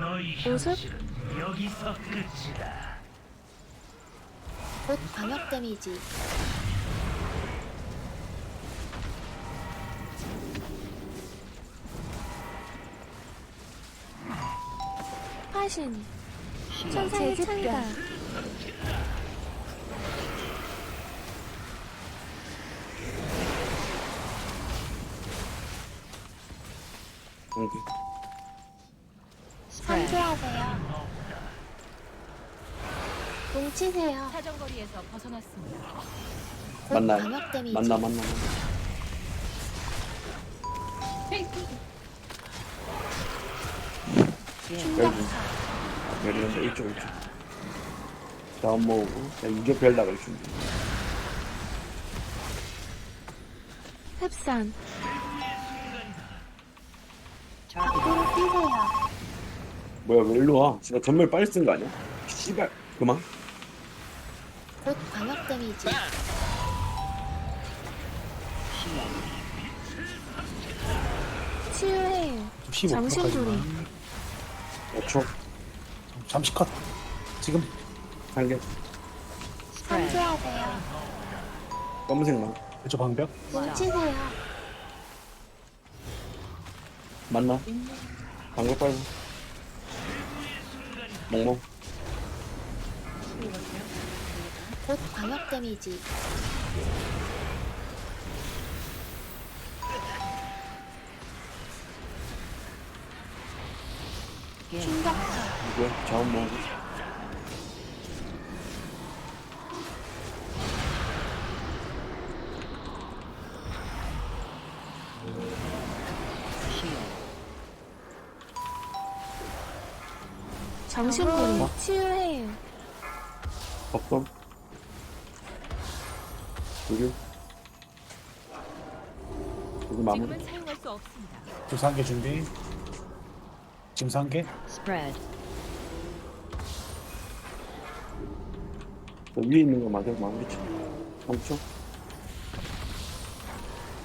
너희 보습? 현실은 여기서 끝이다. 곧 광역 데미지. 화신. 천상의 창가. 공 뭉치세요. 사정거리에서 벗어났습니다. 곧 만나 광역 데미지 만나 만나 만나. 충격파 내리는데 이쪽 이쪽. 다음 모으고 자 이게 별 나갈 준비. 흡산 밖으로 뛰세요. 뭐야 왜 일로 와? 진짜 전멸 빨리 쓴 거 아니야? 씨발 그만 곧 광역 데미지. 치유해요 15%까지 정신줄이 5초 잠시 컷. 지금. 한개 상주하세요. 검은색만. 왼쪽 방벽? 뭉치세요. 만나? 방금 빨고. 멍멍 곧 광역 데미지. 충격파. 누구야 자원 모으고 정신줄이 치유해요. 법검 여기 여기 마무리. 지금은 사용할 수 없습니다. 두산개 준비. 산개 Spread. 저 위에 있는 거 맞아 마무리 쳐 3초?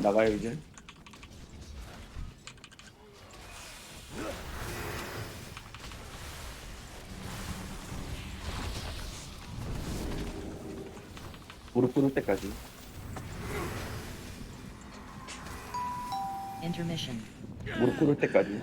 나가요 이제? 무릎 꿇을 때까지 Intermission. 무릎 꿇을 때까지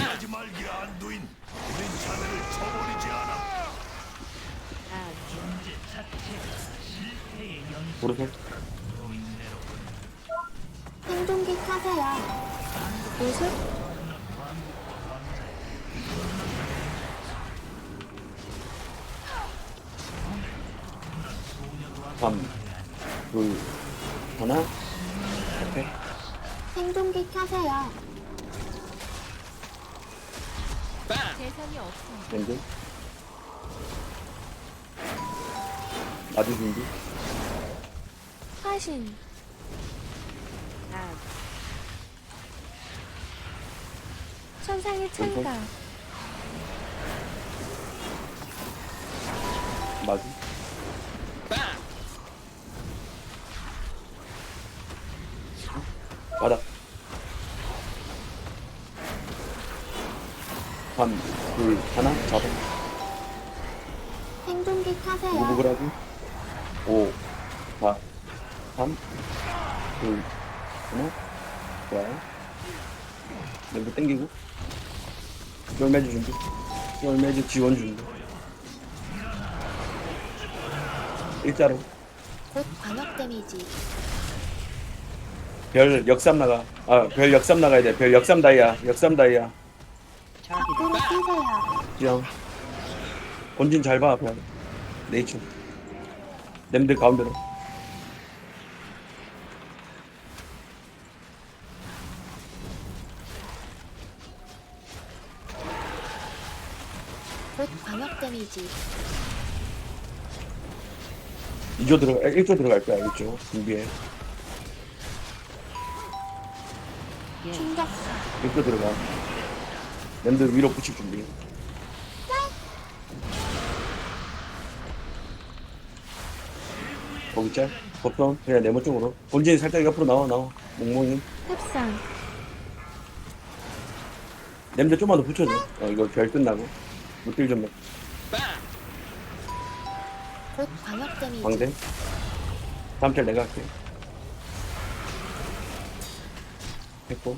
하지 말기 안두인 그는 자네를 쳐버리지 않아. 무릎에 생존기 타세요 보습 삼, 둘, 하나, 앞에 생존기 켜세요. 재산이 없습니다. 밴드? 나도 준비? 화신. 천상의 창가. 맞이 3, 2, 하나 잡아. 생존기 타세요. 무브라기. 5, 4, 3, 2, 하나 좋아요. 멤버 땡기고. 쫄매주 준비. 쫄매주 지원 준비. 일자로. 곧 광역 데미지. 별 역삼 나가. 아 별 역삼 나가야 돼 별 역삼 다이아 역삼 다이아 밖으로 뛰세요 지영 본진 잘봐 별 네이처 냄들 가운데로. 곧 광역 데미지. 2조 들어가 1조 들어갈 거야 1조 준비해. 충격파 1조 들어가 냄들 위로 붙일 준비. 거기 짤 보통 그냥 네모 쪽으로. 본진이 살짝 옆으로 나와 나와. 몽몽이. 흡상. 냄새 좀만 더 붙여줘. 어 이거 별 끝나고. 물길 좀 내. 곧 광역 데미지. 광대. 다음 짤 내가 할게. 했고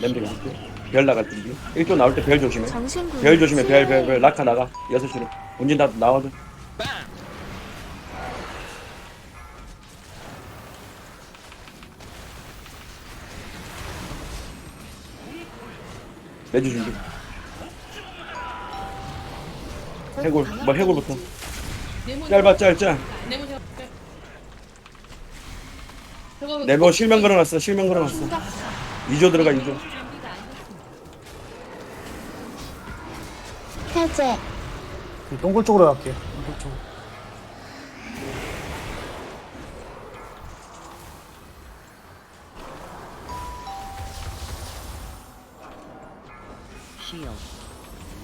냄새 계속해 별 나갈 준비. 1조 나올 때 별 조심해. 별 조심해. 별 별 별. 낙하 나가. 6시로. 본진 다 나와줘. 매주 준비. 곧 해골 뭐 해골부터. 짧아 짤짤 네모 실명 걸어놨어. 실명 걸어놨어. 2조 들어가 2조 준비가 안 됐습니다. 해제. 그 동굴 쪽으로 갈게요. 동굴 쪽.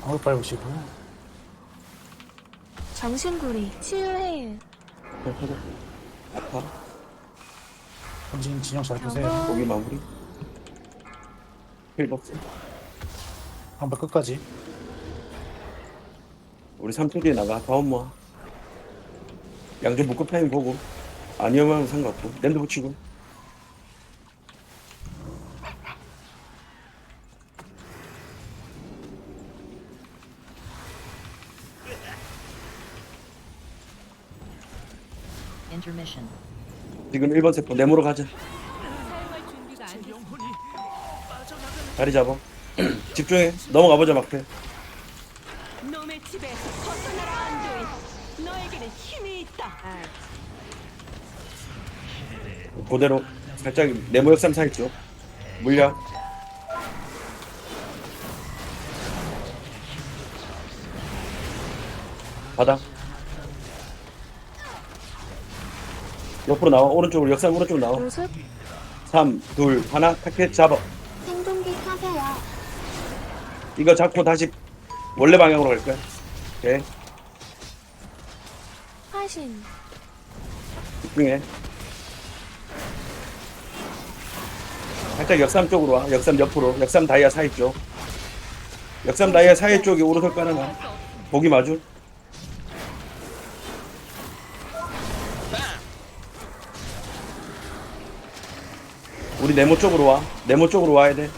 방울 빨으시고 정신구리. 치유해요. 아파 본진 진영 잘 보세요. 고기 마무리 힐박스 방울 끝까지. 우리 3초 뒤에 나가. 다음 모아. 양조 묶음 타임 보고. 아니면 상관없고. 랜드 붙이고. Intermission. 지금 1번 세포. 네모로 가자 자리 잡아 집중해. 넘어가보자 막패 놈의 집에서 벗어나라 안도인. 너에게는 힘이 있다. 그대로 살짝 네모 역삼 쪽 물려. 바닥. 옆으로 나와. 오른쪽으로. 역삼 오른쪽으로 나와. 우습. 3 2 하나. 타켓 잡아. 이거 잡고 다시 원래 방향으로 갈 거야 오케이. 화신. 집중해. 살짝 역삼 쪽으로 와. 역삼 옆으로. 역삼 다이아 사이 쪽. 역삼 다이아 사이 쪽에 오른손 깔아놔 보기 마주. 우리 네모 쪽으로 와. 네모 쪽으로 와야 돼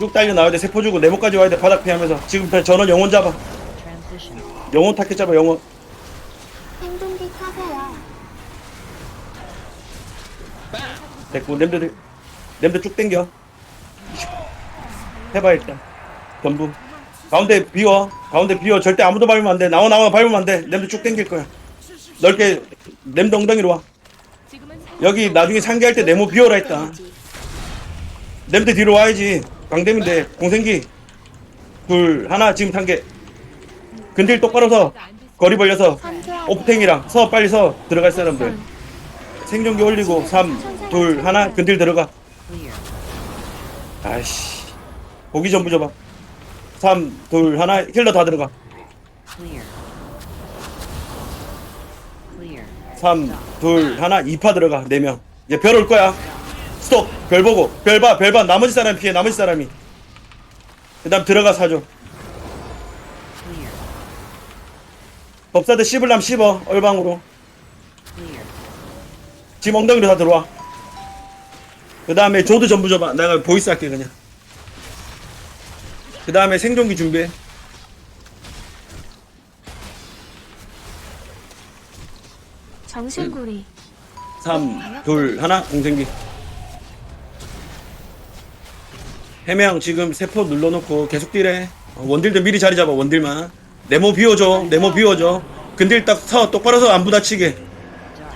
쭉 달려 나와야 돼. 세포 주고 네모까지 와야 돼. 바닥 피하면서. 지금부터 전원 영혼 잡아. 영혼 타켓 잡아 영혼. 생존기 타세요. 됐고 냄새들 냄새 쭉 당겨. 해봐 일단. 전부. 가운데 비워. 가운데 비워. 절대 아무도 밟으면 안 돼. 나와 나와 밟으면 안 돼. 냄새 쭉 당길 거야. 넓게 냄새 엉덩이로 와. 여기 나중에 상기할 때 네모 비워라 했다. 냄새 뒤로 와야지 강대민데 공생기 둘 하나 지금 단계 근딜 똑바로 서. 거리 벌려서. 오프탱이랑 서 빨리 서 들어갈 사람들 생존기 올리고 3 2 하나 근딜 들어가. 아이씨 고기 전부 줘봐 3 2 하나 힐러 다 들어가 Clear. Clear. 3 2 하나 2파 들어가 4명 이제 별 올 거야 스톱. 별 보고. 별봐 별 봐. 나머지 사람 피해 나머지 사람이. 그 다음 들어가 사줘. 법사들 씹을람 씹어 얼방으로. 지금 엉덩이로 다 들어와. 그 다음에 조드 전부 줘봐. 내가 보이스 할게 그냥. 그 다음에 생존기 준비해. 정신구리. 3, 2, 하나. 공생기 해명 지금 세포 눌러놓고 계속 딜해 어, 원딜들 미리 자리 잡아 원딜만 네모 비워줘 네모 비워줘 근딜 딱 서 똑바로 서 안 부딪히게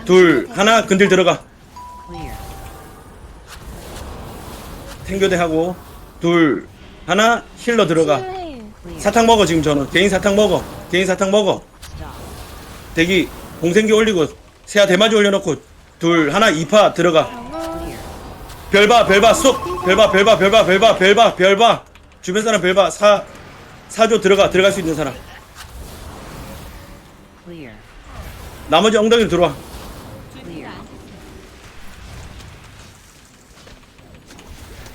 둘 하나 근딜 들어가. 생교대 하고 둘 하나 힐러 들어가. 사탕 먹어 지금 저는 개인 사탕 먹어 개인 사탕 먹어. 대기 공생기 올리고 세아 대마지 올려놓고 둘 하나 2파 들어가. 별봐 별봐 쏙. 별봐 별봐 별봐 별봐 별봐 별봐 주변 사람 별봐 사 사조 들어가 들어갈 수 있는 사람. 나머지 엉덩이로 들어와.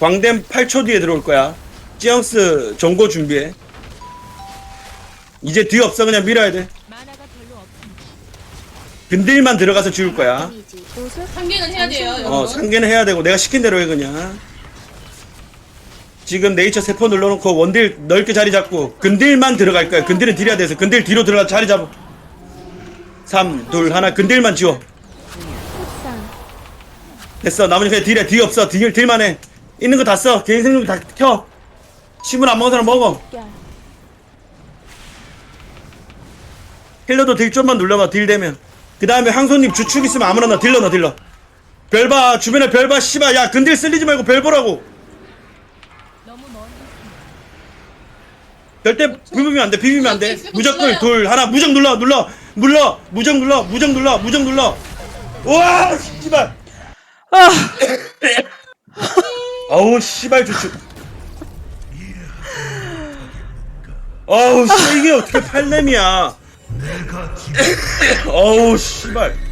광댐 8초 뒤에 들어올 거야. 찌엉스 정고 준비해. 이제 뒤 없어. 그냥 밀어야 돼 근딜만 들어가서 지울 거야. 데미지 보수 상계는 해야 돼요, 여러분. 어 상계는 해야 되고 내가 시킨 대로 해 그냥. 지금 네이처 세포 눌러놓고 원딜 넓게 자리 잡고 근딜만 들어갈 거야. 근딜은 딜해야 돼서 근딜 뒤로 들어가 자리 잡아. 3 2 1 근딜만 지워. 됐어. 나머지 그냥 딜해. 딜 없어. 딜 딜만 해. 있는 거 다 써. 개인 생존기 다 켜. 신문 안 먹은 사람 먹어. 결 힐러도 딜 좀만 눌러봐. 딜 되면 그 다음에 항손님 주축 있으면 아무나 나 딜러 나 딜러. 별봐 주변에 별봐 씨발 야 근딜 쓸리지 말고 별 보라고. 절대 비비면 안돼 비비면 안돼. 무조건 둘. 하나 무적 눌러 눌러. 눌러 무적 눌러 무적 눌러 무적 눌러. 우와 씨발. 아우 씨발 주축. 아우 씨 이게 어떻게 팔렘이야 어우 씨발